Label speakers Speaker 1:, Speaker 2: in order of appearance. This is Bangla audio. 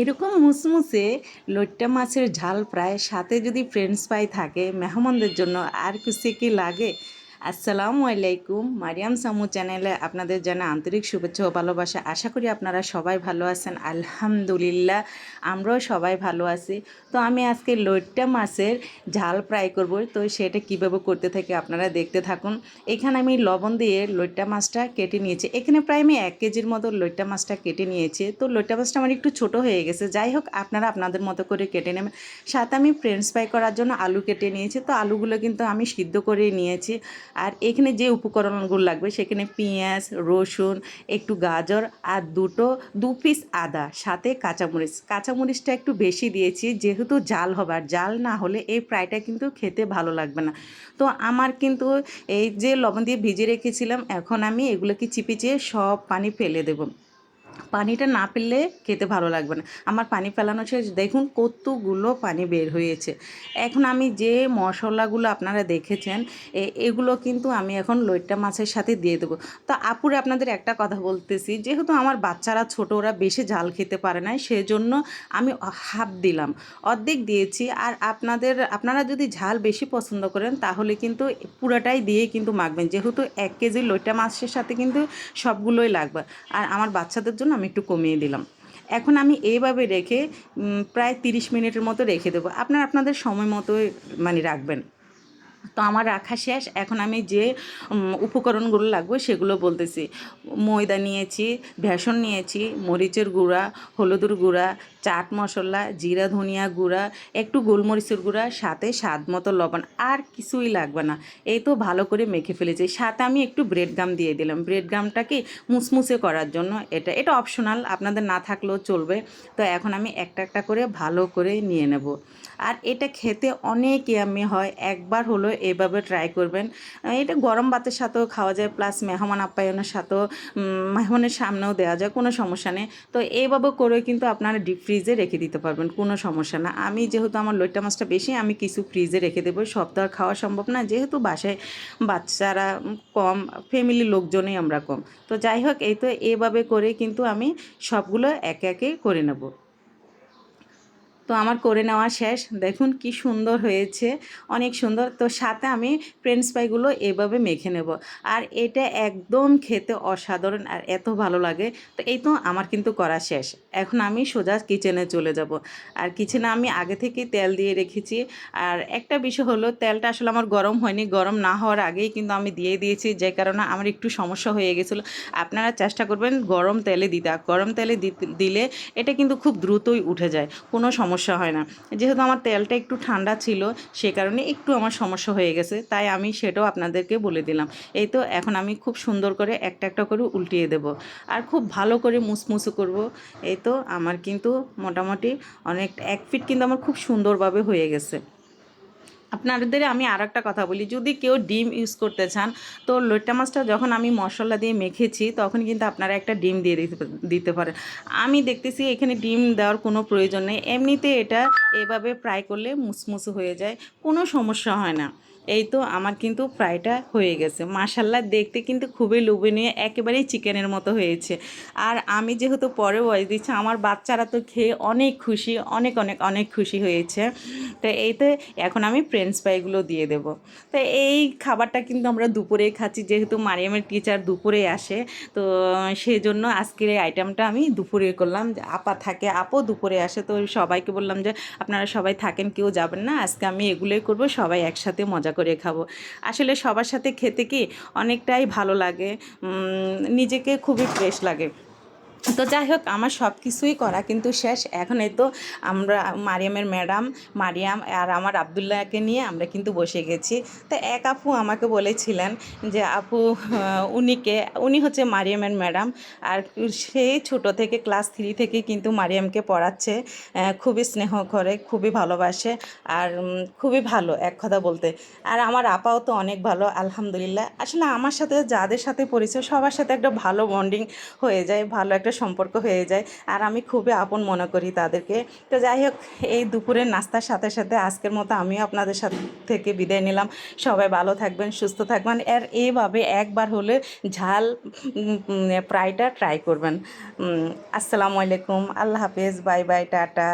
Speaker 1: এরকম মুসমুসে লোট্টা মাছের ঝাল প্রায় সাথে যদি ফ্রেন্ডস ফ্রাই থাকে, মেহমানদের জন্য আর কিছু কি লাগে? আসসালামু আলাইকুম। মারিয়াম সামু চ্যানেলে আপনাদের জানা আন্তরিক শুভেচ্ছা ও ভালোবাসা। আশা করি আপনারা সবাই ভালো আছেন। আলহামদুলিল্লাহ, আমরাও সবাই ভালো আছি। তো আমি আজকে লইট্টা মাছের ঝাল ফ্রাই করব। তো সেটা কীভাবে করতে থাকি আপনারা দেখতে থাকুন। এখানে আমি লবণ দিয়ে লইট্টা মাছটা কেটে নিয়েছি। এখানে প্রায় আমি এক কেজির মতো লইট্টা মাছটা কেটে নিয়েছি। তো লইট্টা মাছটা আমার একটু ছোট হয়ে গেছে। যাই হোক, আপনারা আপনাদের মতো করে কেটে নেবেন। সাথে আমি ফ্রেঞ্চ ফ্রাই করার জন্য আলু কেটে নিয়েছি। তো আলুগুলো কিন্তু আমি সিদ্ধ করে নিয়েছি। আর এখানে যে উপকরণগুলো লাগবে সেখানে পেঁয়াজ, রসুন, একটু গাজর আর দুটো, দু পিস আদা, সাথে কাঁচামরিচ। কাঁচামরিচটা একটু বেশি দিয়েছি যেহেতু জাল হবে আর জাল না হলে এই ফ্রাইটা কিন্তু খেতে ভালো লাগবে না। তো আমার কিন্তু এই যে লবণ দিয়ে ভিজে রেখেছিলাম, এখন আমি এগুলোকে চিপে চেয়ে সব পানি ফেলে দেবো। পানিটা না ফেললে খেতে ভালো লাগবে না। আমার পানি ফেলানো শেষ। দেখুন কতগুলো পানি বের হয়েছে। এখন আমি যে মশলাগুলো আপনারা দেখেছেন এগুলো কিন্তু আমি এখন লইট্টা মাছের সাথে দিয়ে দেবো। তো আপুরে আপনাদের একটা কথা বলতেছি, যেহেতু আমার বাচ্চারা ছোট, ওরা বেশি ঝাল খেতে পারে না সেজন্য আমি হাফ দিলাম। অর্ধেক দিয়েছি আর আপনাদের, আপনারা যদি ঝাল বেশি পছন্দ করেন, তাহলে কিন্তু পুরোটাই দিয়ে কিন্তু মাখবেন। যেহেতু এক কেজি লইট্টা মাছের সাথে কিন্তু সবগুলোই লাগবে। আর আমার বাচ্চাদের জন্য আমি একটু কমিয়ে দিলাম। এখন আমি এইভাবে রেখে প্রায় তিরিশ মিনিটের মতো রেখে দেবো। আপনার আপনাদের সময় মতো মানে রাখবেন। তো আমার রাখা শেষ। এখন আমি যে উপকরণগুলো লাগবে সেগুলো বলতেছি। ময়দা নিয়েছি বেসন নিয়েছি, মরিচের গুঁড়া, হলুদের গুঁড়া চাট মশলা, জিরা, ধনিয়া গুঁড়া, একটু গোলমরিচের গুঁড়া, সাথে স্বাদ মতো লবণ আর কিছুই লাগবে না। এই তো ভালো করে মেখে ফেলেছি। সাথে আমি একটু ব্রেড গাম দিয়ে দিলাম। ব্রেড গামটাকে মুসমুসে করার জন্য এটা এটা অপশনাল আপনাদের না থাকলেও চলবে। তো এখন আমি একটা একটা করে ভালো করে নিয়ে নেব। আর এটা খেতে অনেক ইয়ামি হয়। একবার হলো এভাবে ট্রাই করবেন। এটা গরম ভাতের সাথেও খাওয়া যায় প্লাস মেহমান আপ্যায়নের সাথেও মেহমানের সামনেও দেওয়া যায়, কোনো সমস্যা নেই। তো এইভাবে করে কিন্তু আপনারা ডিপ ফ্রিজে রেখে দিতে পারবেন, কোনো সমস্যা না। আমি যেহেতু আমার লইটা মাছটা বেশি, আমি কিছু ফ্রিজে রেখে দেবো। সব তো আর খাওয়া সম্ভব না, যেহেতু বাসায় বাচ্চারা কম ফ্যামিলির লোকজনই আমরা কম। তো যাই হোক, এই তো এভাবে করে কিন্তু আমি সবগুলো একে একে করে নেব। তো আমার করে নেওয়া শেষ। দেখুন কি সুন্দর হয়েছে, অনেক সুন্দর। তো সাথে আমি ফ্রেঞ্চ ফ্রাইগুলো এভাবে মেখে নেব। আর এটা একদম খেতে অসাধারণ আর এত ভালো লাগে। তো এই তো আমার কিন্তু করা শেষ। এখন আমি সোজা কিচেনে চলে যাব। আর কিচেনে আমি আগে থেকে তেল দিয়ে রেখেছি। আর একটা বিষয় হলো, তেলটা আসলে আমার গরম হয়নি। গরম না হওয়ার আগেই কিন্তু আমি দিয়ে দিয়েছি। যে কারণে আমার একটু সমস্যা হয়ে গেছিল। আপনারা চেষ্টা করবেন গরম তেলে দিতে। গরম তেলে দিলে এটা কিন্তু খুব দ্রুতই উঠে যায়। কোনো সমস্যা হয় না। যেহেতু আমার তেলটা একটু ঠান্ডা ছিল, সে কারণে একটু আমার সমস্যা হয়ে গেছে, তাই আমি সেটাও আপনাদেরকে বলে দিলাম। এই তো এখন আমি খুব সুন্দর করে একটা একটা করে উল্টিয়ে দেব, আর খুব ভালো করে মুসমুসু করব। এই তো আমার কিন্তু মোটামুটি অনেক, এক ফিট কিন্তু আমার খুব সুন্দরভাবে হয়ে গেছে। আপনাদের আমি আর একটা কথা বলি, যদি কেউ ডিম ইউজ করতে চান, তো লোটা মাছটা যখন আমি মশলা দিয়ে মেখেছি, তখন কিন্তু আপনারা একটা ডিম দিয়ে দিতে দিতে পারেন। আমি দেখতেছি এখানে ডিম দেওয়ার কোনো প্রয়োজন নেই, এমনিতে এটা এভাবে ফ্রাই করলে মুসমুসু হয়ে যায়, কোনো সমস্যা হয় না। এই তো আমার কিন্তু ফ্রাইটা হয়ে গেছে। মাসাল্লা দেখতে কিন্তু খুবই লোভনীয়, একেবারেই চিকেনের মতো হয়েছে। আর আমি যেহেতু পরে বয়স দিচ্ছি, আমার বাচ্চারা তো খেয়ে অনেক খুশি, অনেক অনেক অনেক খুশি হয়েছে। তো এই তো এখন আমি ফ্রেঞ্চ ফ্রাইগুলো দিয়ে দেবো। তো এই খাবারটা কিন্তু আমরা দুপুরেই খাচ্ছি, যেহেতু মারিয়ামের টিচার দুপুরে আসে। তো সেই জন্য আজকের এই আইটেমটা আমি দুপুরে করলাম। যে আপা থাকে, আপও দুপুরে আসে। তো সবাইকে বললাম যে, আপনারা সবাই থাকেন, কেউ যাবেন না। আজকে আমি এগুলোই করব, সবাই একসাথে মজা করে খাব। আসলে সবার সাথে খেতে কি অনেকটাই ভালো লাগে। নিজেকে খুবই ফ্রেশ লাগে। তো যাই হোক, আমার সব কিছুই করা কিন্তু শেষ। এখন এই তো আমরা, মারিয়ামের ম্যাডাম, মারিয়াম আর আমার আবদুল্লাহকে নিয়ে আমরা কিন্তু বসে গেছি। তো এক আপু আমাকে বলেছিলেন যে, আপু উনিকে, উনি হচ্ছে মারিয়ামের ম্যাডাম আর সেই ছোট থেকে, ক্লাস থ্রি থেকে কিন্তু মারিয়ামকে পড়াচ্ছে খুবই স্নেহ করে, খুবই ভালোবাসে আর খুবই ভালো, এক কথা বলতে। আর আমার আপাও তো অনেক ভালো, আলহামদুলিল্লাহ। আসলে আমার সাথে, যাদের সাথে পরিচয়, সবার সাথে একটা ভালো বন্ডিং হয়ে যায়, ভালো একটা সম্পর্ক হয়ে যায় আর আমি খুবই আপন মনে করি তাদেরকে। তো যাই হোক, এই দুপুরের নাস্তার সাথে সাথে আজকের মতো আমিও আপনাদের সাথে থেকে বিদায় নিলাম। সবাই ভালো থাকবেন, সুস্থ থাকবেন। আর এইভাবে একবার হলে ঝাল ফ্রাইটা ট্রাই করবেন। আসসালামু আলাইকুম। আল্লাহ হাফেজ। Bye bye, tata.